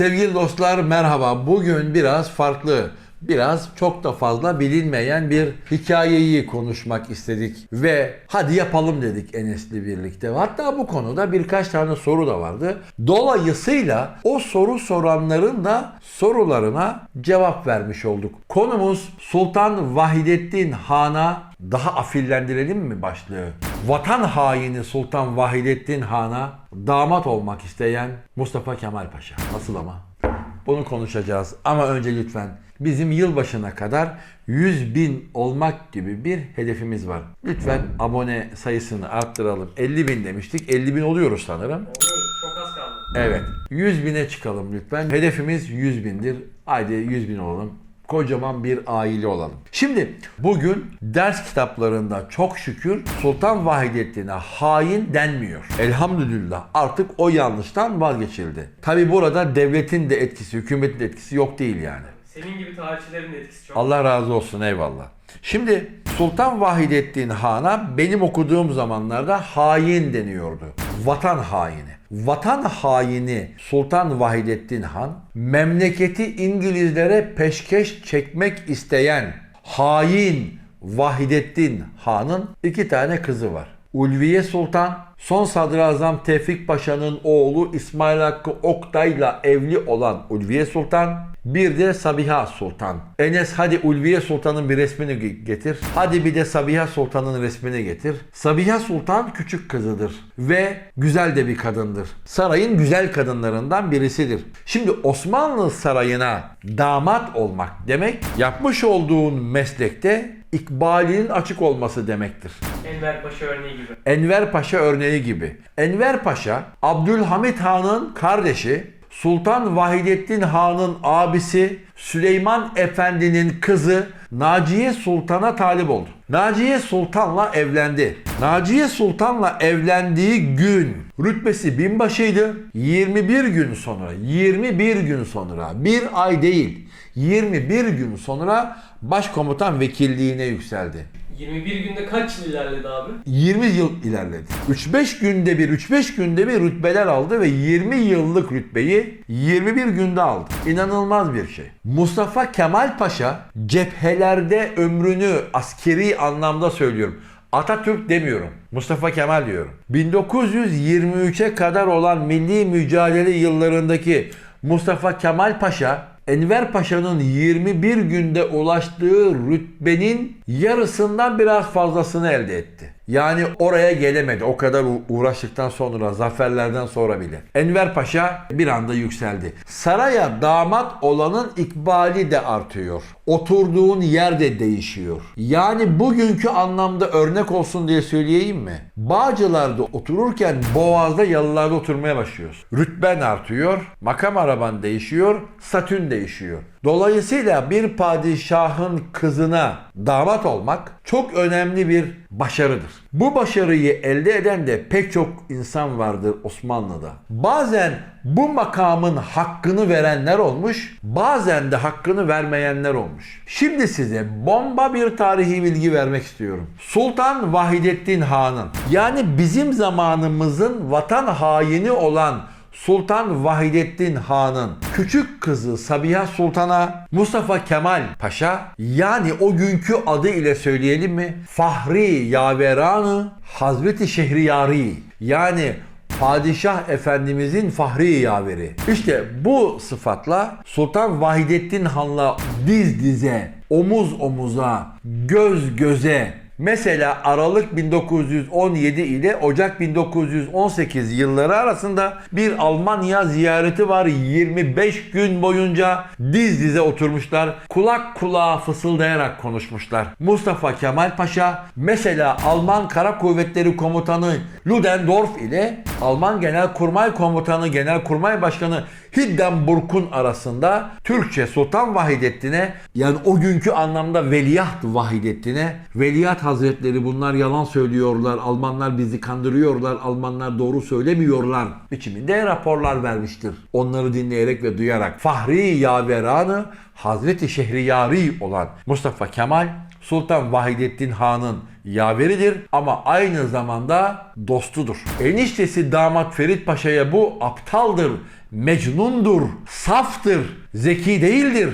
Sevgili dostlar merhaba. Bugün biraz farklı, biraz çok da fazla bilinmeyen bir hikayeyi konuşmak istedik. Ve hadi yapalım dedik Enes'le birlikte. Hatta bu konuda birkaç tane soru da vardı. Dolayısıyla o soru soranların da sorularına cevap vermiş olduk. Konumuz Sultan Vahidettin Han'a daha afillendirelim mi başlığı? Vatan haini Sultan Vahidettin Han'a damat olmak isteyen Mustafa Kemal Paşa. Nasıl ama? Bunu konuşacağız. Ama önce lütfen bizim yılbaşına kadar 100 bin olmak gibi bir hedefimiz var. Lütfen abone sayısını arttıralım. 50 bin demiştik. 50 bin oluyoruz sanırım. Oluyoruz. Çok az kaldı. Evet. 100 bine çıkalım lütfen. Hedefimiz 100 bindir. Haydi 100 bin olalım. Kocaman bir aile olalım. Şimdi bugün ders kitaplarında çok şükür Sultan Vahidettin'e hain denmiyor. Elhamdülillah artık o yanlıştan vazgeçildi. Tabi burada devletin de etkisi, hükümetin de etkisi yok değil yani. Senin gibi tarihçilerin de etkisi çok. Allah razı olsun eyvallah. Şimdi Sultan Vahidettin Han'a benim okuduğum zamanlarda hain deniyordu. Vatan haini. Vatan haini Sultan Vahidettin Han memleketi İngilizlere peşkeş çekmek isteyen hain Vahidettin Han'ın iki tane kızı var. Ulviye Sultan, son sadrazam Tevfik Paşa'nın oğlu İsmail Hakkı Oktay'la evli olan Ulviye Sultan, bir de Sabiha Sultan. Enes hadi Ulviye Sultan'ın bir resmini ge- getir. Hadi bir de Sabiha Sultan'ın resmini getir. Sabiha Sultan küçük kızıdır ve güzel de bir kadındır. Sarayın güzel kadınlarından birisidir. Şimdi Osmanlı sarayına damat olmak demek yapmış olduğun meslekte ikbalinin açık olması demektir. Enver Paşa örneği gibi. Enver Paşa örneği gibi. Enver Paşa, Abdülhamit Han'ın kardeşi, Sultan Vahidettin Han'ın abisi, Süleyman Efendi'nin kızı Naciye Sultan'a talip oldu. Naciye Sultan'la evlendi. Naciye Sultan'la evlendiği gün rütbesi binbaşıydı. 21 gün sonra, 21 gün sonra, bir ay değil, 21 gün sonra başkomutan vekilliğine yükseldi. 21 günde kaç yıl ilerledi abi? 20 yıl ilerledi. 3-5 günde bir, 3-5 günde bir rütbeler aldı ve 20 yıllık rütbeyi 21 günde aldı. İnanılmaz bir şey. Mustafa Kemal Paşa cephelerde ömrünü askeri anlamda söylüyorum. Atatürk demiyorum. Mustafa Kemal diyorum. 1923'e kadar olan milli mücadele yıllarındaki Mustafa Kemal Paşa Enver Paşa'nın 21 günde ulaştığı rütbenin yarısından biraz fazlasını elde etti. Yani oraya gelemedi. O kadar uğraştıktan sonra, zaferlerden sonra bile. Enver Paşa bir anda yükseldi. Saraya damat olanın ikbali de artıyor. Oturduğun yer de değişiyor. Yani bugünkü anlamda örnek olsun diye söyleyeyim mi? Bağcılar'da otururken Boğaz'da yalılarda oturmaya başlıyoruz. Rütben artıyor, makam araban değişiyor, statün değişiyor. Dolayısıyla bir padişahın kızına damat olmak çok önemli bir başarıdır. Bu başarıyı elde eden de pek çok insan vardır Osmanlı'da. Bazen bu makamın hakkını verenler olmuş, bazen de hakkını vermeyenler olmuş. Şimdi size bomba bir tarihi bilgi vermek istiyorum. Sultan Vahidettin Han'ın yani bizim zamanımızın vatan haini olan Sultan Vahidettin Han'ın küçük kızı Sabiha Sultan'a Mustafa Kemal Paşa yani o günkü adı ile söyleyelim mi? Fahri Yaveranı Hazreti Şehriyari yani Padişah Efendimizin fahri yaveri. İşte bu sıfatla Sultan Vahidettin Han'la diz dize, omuz omuza, göz göze Mesela Aralık 1917 ile Ocak 1918 yılları arasında bir Almanya ziyareti var. 25 gün boyunca diz dize oturmuşlar. Kulak kulağa fısıldayarak konuşmuşlar. Mustafa Kemal Paşa mesela Alman Kara Kuvvetleri Komutanı Ludendorff ile Alman Genelkurmay Komutanı Genelkurmay Başkanı Hindenburg'un arasında Türkçe Sultan Vahidettin'e yani o günkü anlamda Veliaht Vahidettin'e Veliaht Hazretleri bunlar yalan söylüyorlar. Almanlar bizi kandırıyorlar. Almanlar doğru söylemiyorlar biçiminde raporlar vermiştir. Onları dinleyerek ve duyarak Fahri Yaveranı Hazreti Şehriyari olan Mustafa Kemal Sultan Vahidettin Han'ın yaveridir ama aynı zamanda dostudur. Eniştesi damat Ferit Paşa'ya bu aptaldır, mecnundur, saftır, zeki değildir.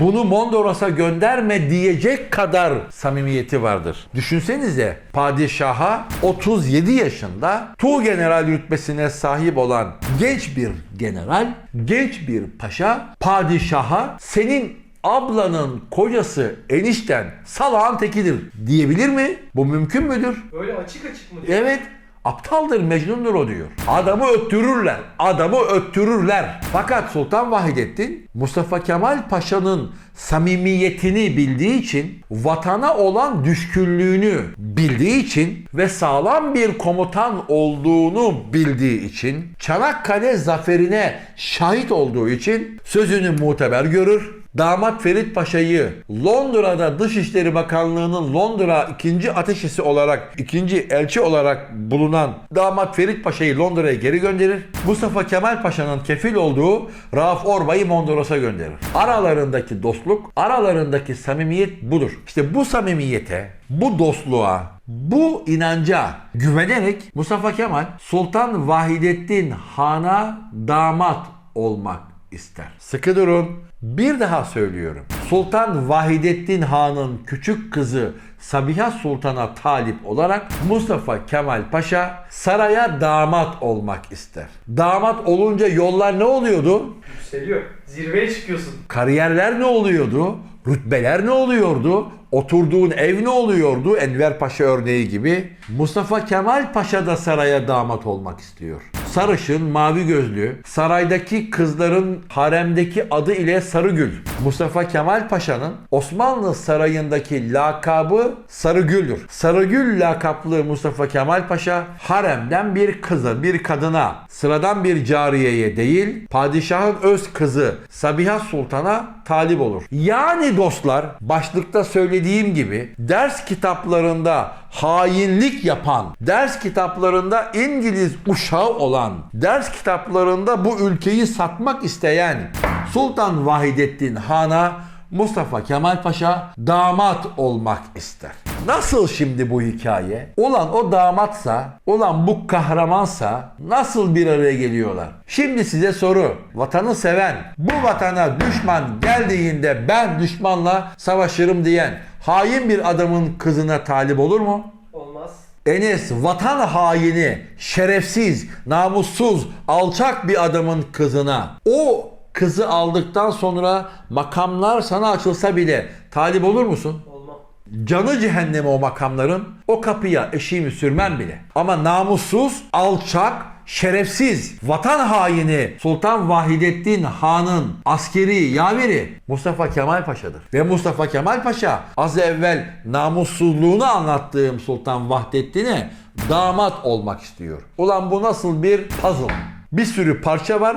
Bunu Mondoros'a gönderme diyecek kadar samimiyeti vardır. Düşünsenize padişaha 37 yaşında Tuğ General rütbesine sahip olan genç bir general, genç bir paşa padişaha senin ablanın kocası enişten salağın tekidir diyebilir mi? Bu mümkün müdür? Böyle açık açık mı? Evet. Aptaldır, mecnundur o diyor. Adamı öttürürler. Adamı öttürürler. Fakat Sultan Vahidettin Mustafa Kemal Paşa'nın samimiyetini bildiği için, vatana olan düşkünlüğünü bildiği için ve sağlam bir komutan olduğunu bildiği için, Çanakkale zaferine şahit olduğu için sözünü muteber görür. Damat Ferit Paşa'yı Londra'da Dışişleri Bakanlığı'nın Londra ikinci ateşesi olarak, ikinci elçi olarak bulunan damat Ferit Paşa'yı Londra'ya geri gönderir. Mustafa Kemal Paşa'nın kefil olduğu Rauf Orbay'ı Mondros'a gönderir. Aralarındaki dostluk, aralarındaki samimiyet budur. İşte bu samimiyete, bu dostluğa, bu inanca güvenerek Mustafa Kemal Sultan Vahidettin Han'a damat olmak ister. Sıkı durun. Bir daha söylüyorum. Sultan Vahidettin Han'ın küçük kızı Sabiha Sultan'a talip olarak Mustafa Kemal Paşa saraya damat olmak ister. Damat olunca yollar ne oluyordu? Yükseliyor. Zirveye çıkıyorsun. Kariyerler ne oluyordu? Rütbeler ne oluyordu? Oturduğun ev ne oluyordu? Enver Paşa örneği gibi. Mustafa Kemal Paşa da saraya damat olmak istiyor. Sarışın, mavi gözlü, saraydaki kızların haremdeki adı ile Sarıgül. Mustafa Kemal Paşa'nın Osmanlı sarayındaki lakabı Sarıgül'dür. Sarıgül lakaplı Mustafa Kemal Paşa haremden bir kıza, bir kadına, sıradan bir cariyeye değil, padişahın öz kızı Sabiha Sultan'a talip olur. Yani dostlar, başlıkta söylediğim gibi ders kitaplarında hainlik yapan, ders kitaplarında İngiliz uşağı olan, ders kitaplarında bu ülkeyi satmak isteyen Sultan Vahidettin Han'a Mustafa Kemal Paşa damat olmak ister. Nasıl şimdi bu hikaye? Olan o damatsa, olan bu kahramansa nasıl bir araya geliyorlar? Şimdi size soru. Vatanı seven, bu vatana düşman geldiğinde ben düşmanla savaşırım diyen hain bir adamın kızına talip olur mu? Olmaz. Enes vatan haini, şerefsiz, namussuz, alçak bir adamın kızına o kızı aldıktan sonra makamlar sana açılsa bile talip olur musun? Canı cehenneme o makamların o kapıya eşiğimi sürmem bile. Ama namussuz, alçak, şerefsiz, vatan haini Sultan Vahidettin Han'ın askeri yaveri Mustafa Kemal Paşa'dır. Ve Mustafa Kemal Paşa az evvel namussuzluğunu anlattığım Sultan Vahdettin'e damat olmak istiyor. Ulan bu nasıl bir puzzle? Bir sürü parça var.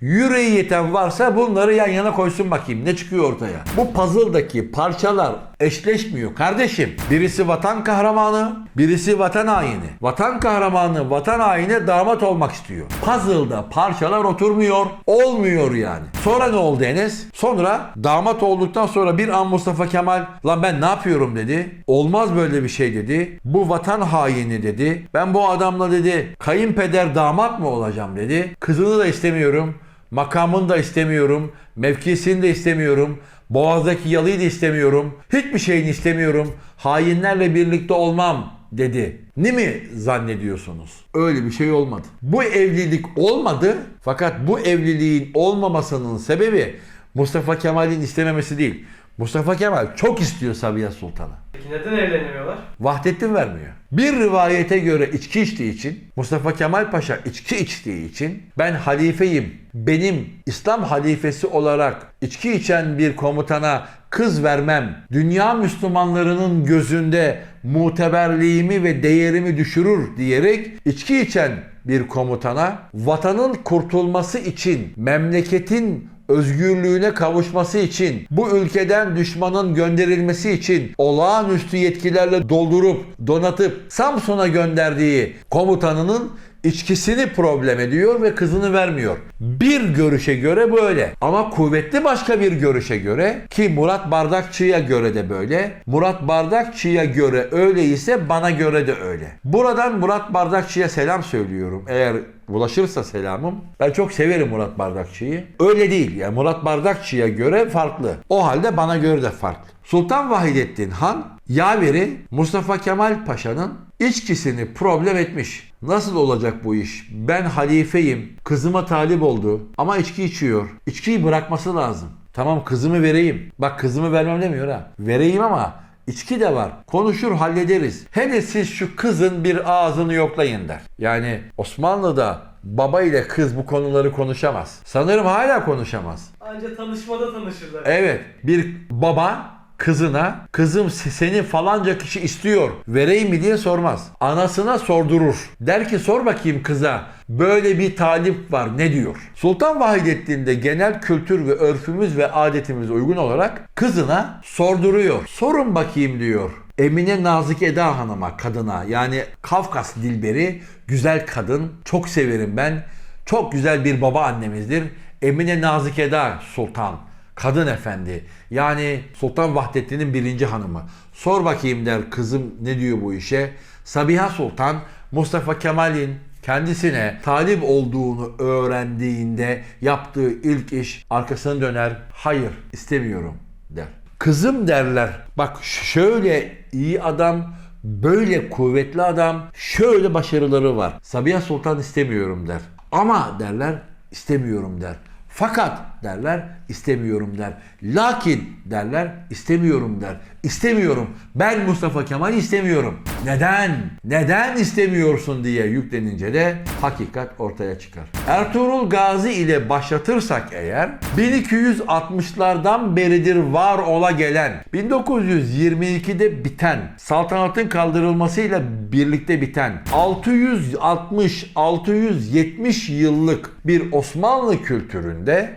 Yüreği yeten varsa bunları yan yana koysun bakayım ne çıkıyor ortaya. Bu puzzle'daki parçalar eşleşmiyor kardeşim. Birisi vatan kahramanı, birisi vatan haini. Vatan kahramanı, vatan haini damat olmak istiyor. Puzzle'da parçalar oturmuyor, olmuyor yani. Sonra ne oldu Enes? Sonra damat olduktan sonra bir an Mustafa Kemal lan ben ne yapıyorum dedi. Olmaz böyle bir şey dedi. Bu vatan haini dedi. Ben bu adamla dedi kayınpeder damat mı olacağım dedi. Kızını da istemiyorum. Makamını da istemiyorum. Mevkisini de istemiyorum. Boğazdaki yalıyı da istemiyorum. Hiçbir şeyini istemiyorum. Hainlerle birlikte olmam dedi. Ne mi zannediyorsunuz? Öyle bir şey olmadı. Bu evlilik olmadı. Fakat bu evliliğin olmamasının sebebi Mustafa Kemal'in istememesi değil. Mustafa Kemal çok istiyor Sabiha Sultan'ı. Peki neden evlenemiyorlar? Vahdettin vermiyor. Bir rivayete göre içki içtiği için, Mustafa Kemal Paşa içki içtiği için ben halifeyim, benim İslam halifesi olarak içki içen bir komutana kız vermem, dünya Müslümanlarının gözünde muteberliğimi ve değerimi düşürür diyerek içki içen bir komutana vatanın kurtulması için, memleketin özgürlüğüne kavuşması için, bu ülkeden düşmanın gönderilmesi için olağanüstü yetkilerle doldurup, donatıp Samsun'a gönderdiği komutanının içkisini problem ediyor ve kızını vermiyor. Bir görüşe göre böyle. Ama kuvvetli başka bir görüşe göre ki Murat Bardakçı'ya göre de böyle. Murat Bardakçı'ya göre öyleyse bana göre de öyle. Buradan Murat Bardakçı'ya selam söylüyorum. Eğer ulaşırsa selamım. Ben çok severim Murat Bardakçı'yı. Öyle değil. Yani Murat Bardakçı'ya göre farklı. O halde bana göre de farklı. Sultan Vahidettin Han yaveri Mustafa Kemal Paşa'nın içkisini problem etmiş. Nasıl olacak bu iş? Ben halifeyim. Kızıma talip oldu ama içki içiyor. İçkiyi bırakması lazım. Tamam kızımı vereyim. Bak kızımı vermem demiyor ha. Vereyim ama İçki de var. Konuşur hallederiz. Hele siz şu kızın bir ağzını yoklayın der. Yani Osmanlı'da baba ile kız bu konuları konuşamaz. Sanırım hala konuşamaz. Anca tanışmada tanışırlar. Evet bir baba kızına kızım se- seni falanca kişi istiyor vereyim mi diye sormaz. Anasına sordurur. Der ki sor bakayım kıza böyle bir talip var ne diyor. Sultan Vahidettin de genel kültür ve örfümüz ve adetimize uygun olarak kızına sorduruyor. Sorun bakayım diyor. Emine Nazik Eda Hanım'a kadına yani Kafkas Dilberi güzel kadın çok severim ben. Çok güzel bir baba annemizdir. Emine Nazik Eda Sultan kadın efendi. Yani Sultan Vahdettin'in birinci hanımı. Sor bakayım der kızım ne diyor bu işe. Sabiha Sultan Mustafa Kemal'in kendisine talip olduğunu öğrendiğinde yaptığı ilk iş arkasını döner. Hayır istemiyorum der. Kızım derler. Bak şöyle iyi adam, böyle kuvvetli adam, şöyle başarıları var. Sabiha Sultan istemiyorum der. Ama derler istemiyorum der. Fakat derler istemiyorum der. Lakin derler istemiyorum der. İstemiyorum. Ben Mustafa Kemal istemiyorum. Neden? Neden istemiyorsun diye yüklenince de hakikat ortaya çıkar. Ertuğrul Gazi ile başlatırsak eğer 1260'lardan beridir var ola gelen 1922'de biten saltanatın kaldırılmasıyla birlikte biten 660-670 yıllık bir Osmanlı kültüründe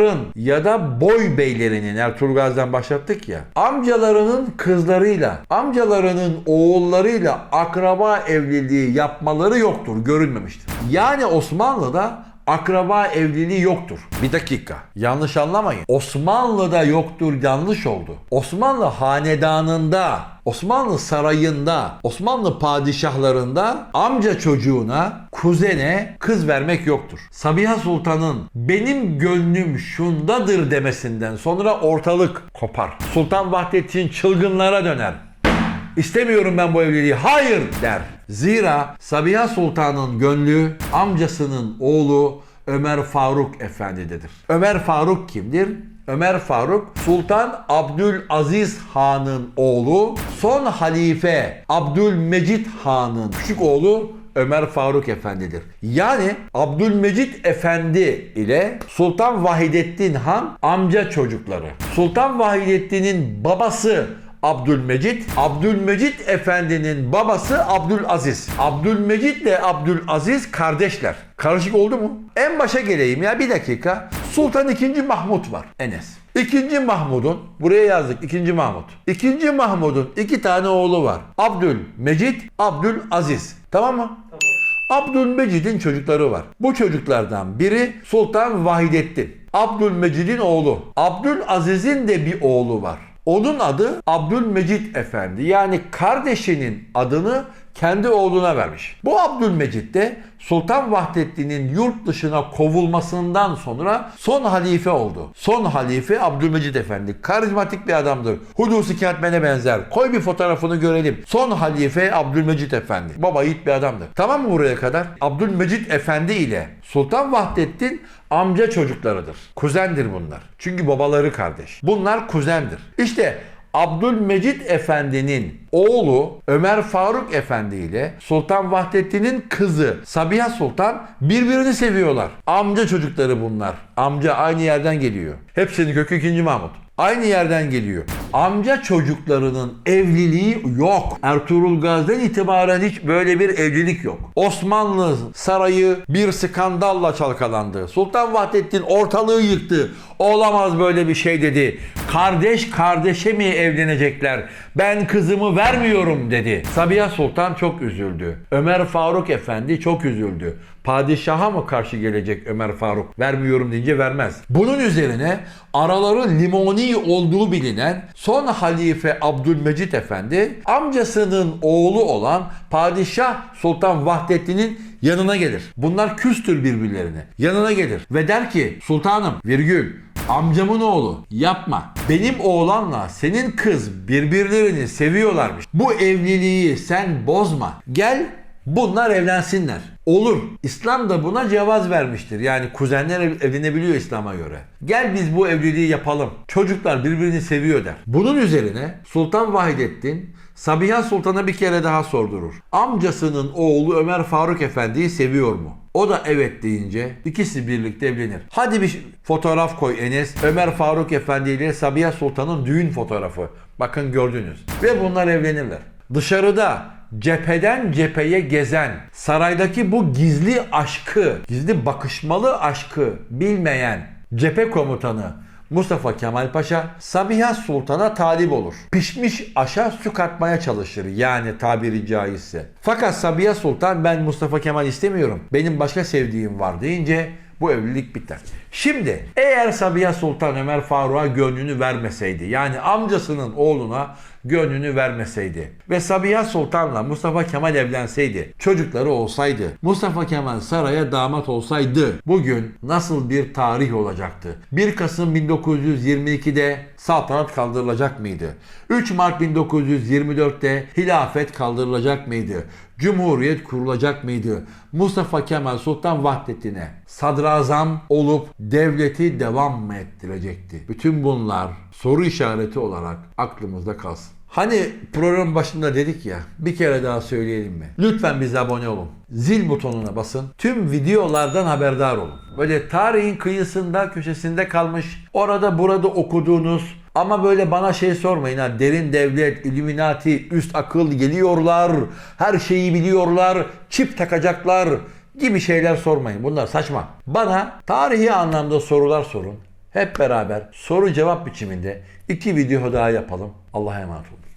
padişahların ya da boy beylerinin Ertuğrul Gazi'den başlattık ya amcalarının kızlarıyla amcalarının oğullarıyla akraba evliliği yapmaları yoktur görülmemiştir. Yani Osmanlı'da akraba evliliği yoktur. Bir dakika. Yanlış anlamayın. Osmanlı'da yoktur yanlış oldu. Osmanlı hanedanında, Osmanlı sarayında, Osmanlı padişahlarında amca çocuğuna, kuzene kız vermek yoktur. Sabiha Sultan'ın benim gönlüm şundadır demesinden sonra ortalık kopar. Sultan Vahdettin çılgınlara döner. İstemiyorum ben bu evliliği. Hayır der. Zira Sabiha Sultan'ın gönlü amcasının oğlu Ömer Faruk Efendi'dedir. Ömer Faruk kimdir? Ömer Faruk Sultan Abdülaziz Han'ın oğlu, son halife Abdülmecit Han'ın küçük oğlu Ömer Faruk Efendi'dir. Yani Abdülmecit Efendi ile Sultan Vahidettin Han amca çocukları. Sultan Vahidettin'in babası Abdülmecit, Abdülmecit Efendi'nin babası Abdülaziz. Abdülmecit ile Abdülaziz kardeşler. Karışık oldu mu? En başa geleyim ya bir dakika. Sultan II. Mahmut var Enes. İkinci Mahmud'un, buraya yazdık ikinci Mahmud. İkinci Mahmud'un iki tane oğlu var. Abdülmecit, Abdülaziz. Tamam mı? Tamam. Abdülmecid'in çocukları var. Bu çocuklardan biri Sultan Vahidettin. Abdülmecid'in oğlu. Abdülaziz'in de bir oğlu var. Onun adı Abdülmecid Efendi. Yani kardeşinin adını kendi oğluna vermiş. Bu Abdülmecid de Sultan Vahdettin'in yurt dışına kovulmasından sonra son halife oldu. Son halife Abdülmecid Efendi. Karizmatik bir adamdır. Hulusi Kentmen'e benzer. Koy bir fotoğrafını görelim. Son halife Abdülmecid Efendi. Baba yiğit bir adamdır. Tamam mı buraya kadar? Abdülmecid Efendi ile Sultan Vahdettin amca çocuklarıdır. Kuzendir bunlar. Çünkü babaları kardeş. Bunlar kuzendir. İşte Abdülmecid Efendi'nin oğlu Ömer Faruk Efendi ile Sultan Vahdettin'in kızı Sabiha Sultan birbirini seviyorlar. Amca çocukları bunlar. Amca aynı yerden geliyor. Hepsinin kökü 2. Mahmut. Aynı yerden geliyor. Amca çocuklarının evliliği yok. Ertuğrul Gazi'den itibaren hiç böyle bir evlilik yok. Osmanlı sarayı bir skandalla çalkalandı. Sultan Vahdettin ortalığı yıktı. Olamaz böyle bir şey dedi. Kardeş kardeşe mi evlenecekler? Ben kızımı vermiyorum dedi. Sabiha Sultan çok üzüldü. Ömer Faruk Efendi çok üzüldü. Padişaha mı karşı gelecek Ömer Faruk? Vermiyorum deyince vermez. Bunun üzerine araları limoni olduğu bilinen son halife Abdülmecit Efendi amcasının oğlu olan Padişah Sultan Vahdettin'in yanına gelir. Bunlar küstür birbirlerine. Yanına gelir ve der ki sultanım virgül amcamın oğlu yapma. Benim oğlanla senin kız birbirlerini seviyorlarmış. Bu evliliği sen bozma. Gel bunlar evlensinler. Olur. İslam da buna cevaz vermiştir. Yani kuzenler ev- evlenebiliyor İslam'a göre. Gel biz bu evliliği yapalım. Çocuklar birbirini seviyor der. Bunun üzerine Sultan Vahidettin Sabiha Sultan'a bir kere daha sordurur. Amcasının oğlu Ömer Faruk Efendi'yi seviyor mu? O da evet deyince ikisi birlikte evlenir. Hadi bir fotoğraf koy Enes. Ömer Faruk Efendi ile Sabiha Sultan'ın düğün fotoğrafı. Bakın gördünüz. Ve bunlar evlenirler. Dışarıda cepheden cepheye gezen, saraydaki bu gizli aşkı, gizli bakışmalı aşkı bilmeyen cephe komutanı Mustafa Kemal Paşa Sabiha Sultan'a talip olur. Pişmiş aşa su katmaya çalışır yani tabiri caizse. Fakat Sabiha Sultan ben Mustafa Kemal istemiyorum. Benim başka sevdiğim var deyince bu evlilik biter. Şimdi eğer Sabiha Sultan Ömer Faruk'a gönlünü vermeseydi yani amcasının oğluna gönlünü vermeseydi ve Sabiha Sultan'la Mustafa Kemal evlenseydi, çocukları olsaydı, Mustafa Kemal saraya damat olsaydı bugün nasıl bir tarih olacaktı? 1 Kasım 1922'de saltanat kaldırılacak mıydı? 3 Mart 1924'te hilafet kaldırılacak mıydı? Cumhuriyet kurulacak mıydı? Mustafa Kemal Sultan Vahdettin'e sadrazam olup devleti devam mı ettirecekti? Bütün bunlar soru işareti olarak aklımızda kalsın. Hani program başında dedik ya bir kere daha söyleyelim mi? Lütfen bize abone olun. Zil butonuna basın. Tüm videolardan haberdar olun. Böyle tarihin kıyısında köşesinde kalmış orada burada okuduğunuz ama böyle bana şey sormayın ha derin devlet, illuminati, üst akıl geliyorlar, her şeyi biliyorlar, çip takacaklar gibi şeyler sormayın. Bunlar saçma. Bana tarihi anlamda sorular sorun. Hep beraber soru cevap biçiminde iki video daha yapalım. Allah'a emanet olun.